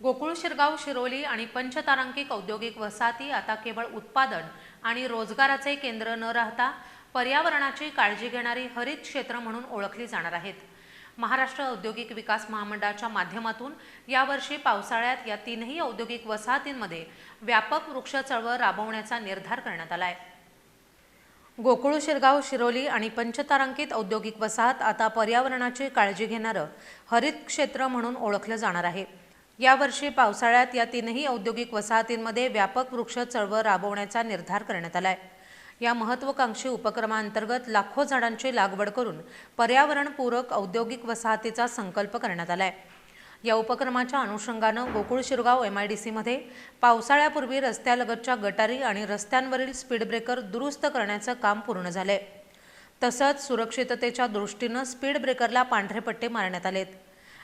गोकुळ शिरगाव शिरोली आणि पंचतारांकिक औद्योगिक वसाहती आता केवळ उत्पादन आणि रोजगाराचे केंद्र न राहता पर्यावरणाची काळजी घेणारी हरित क्षेत्र म्हणून ओळखली जाणार आहेत. महाराष्ट्र औद्योगिक विकास महामंडळाच्या माध्यमातून यावर्षी पावसाळ्यात या तीनही औद्योगिक वसाहतींमध्ये व्यापक वृक्ष चळवळ राबवण्याचा निर्धार करण्यात आला आहे गोकुळ शिरगाव शिरोली आणि पंचतारांकित औद्योगिक वसाहत आता पर्यावरणाची काळजी घेणारं हरित क्षेत्र म्हणून ओळखलं जाणार आहे. यावर्षी पावसाळ्यात या तीनही औद्योगिक वसाहतींमध्ये व्यापक वृक्ष चळवळ राबवण्याचा निर्धार करण्यात आला आहे या महत्त्वाकांक्षी उपक्रमांतर्गत लाखो झाडांची लागवड करून पर्यावरणपूरक औद्योगिक वसाहतीचा संकल्प करण्यात आला आहे या उपक्रमाच्या अनुषंगानं Gokul Shirgaon M I D सीमध्ये पावसाळ्यापूर्वी रस्त्यालगतच्या गटारी आणि रस्त्यांवरील स्पीड ब्रेकर दुरुस्त करण्याचं काम पूर्ण झालंय. तसंच सुरक्षिततेच्या दृष्टीनं स्पीड ब्रेकरला पांढरे पट्टे मारण्यात आलेत.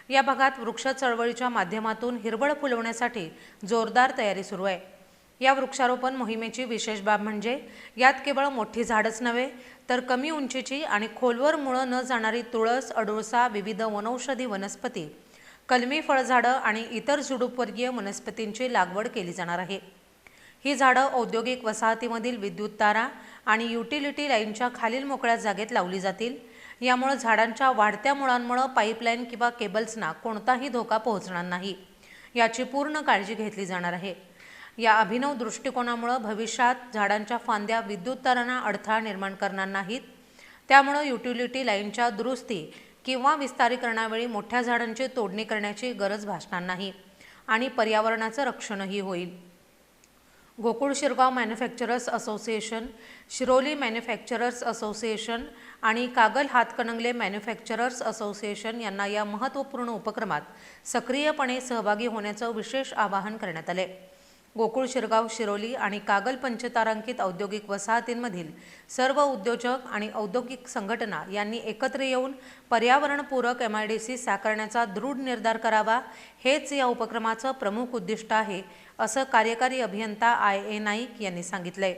या भागात वृक्ष चळवळीच्या माध्यमातून हिरवळ फुलवण्यासाठी जोरदार तयारी सुरू आहे. या वृक्षारोपण मोहिमेची विशेष बाब म्हणजे यात केवळ मोठी झाडच नव्हे तर कमी उंचीची आणि खोलवर मुळं न जाणारी तुळस अडुळसा विविध वनौषधी वनस्पती कलमी फळझाडं आणि इतर झुडूपवर्गीय वनस्पतींची लागवड केली जाणार आहे. ही झाडं औद्योगिक वसाहतीमधील विद्युत तारा आणि युटिलिटी लाईनच्या खालील मोकळ्या जागेत लावली जातील यामुळे झाडांच्या वाढत्या मुळांमुळे पाईपलाईन किंवा केबल्सना कोणताही धोका पोहोचणार नाही. याची पूर्ण काळजी घेतली जाणार आहे. या अभिनव दृष्टिकोनामुळं भविष्यात झाडांच्या फांद्या विद्युत तारांना अडथळा निर्माण करणार नाहीत. त्यामुळं युटिलिटी लाईनच्या दुरुस्ती किंवा विस्तारीकरणावेळी मोठ्या झाडांची तोडणी करण्याची गरज भासणार नाही आणि पर्यावरणाचं रक्षणही होईल. Gokul Shirgaon manufacturers association Shiroli manufacturers association आणि कागल हातकणंगले मॅन्युफॅक्चरर्स असोसिएशन यांना या महत्त्वपूर्ण उपक्रमात सक्रियपणे सहभागी होण्याचं विशेष आवाहन करण्यात आले गोकुळ शिरगाव शिरोली आणि कागल पंचतारांकित औद्योगिक वसाहतींमधील सर्व उद्योजक आणि औद्योगिक संघटना यांनी एकत्र येऊन पर्यावरणपूरक एम आय डी सी साकारण्याचा दृढ निर्धार करावा. हेच या उपक्रमाचं प्रमुख उद्दिष्ट आहे असं कार्यकारी अभियंता आय ए नाईक यांनी सांगितलंय.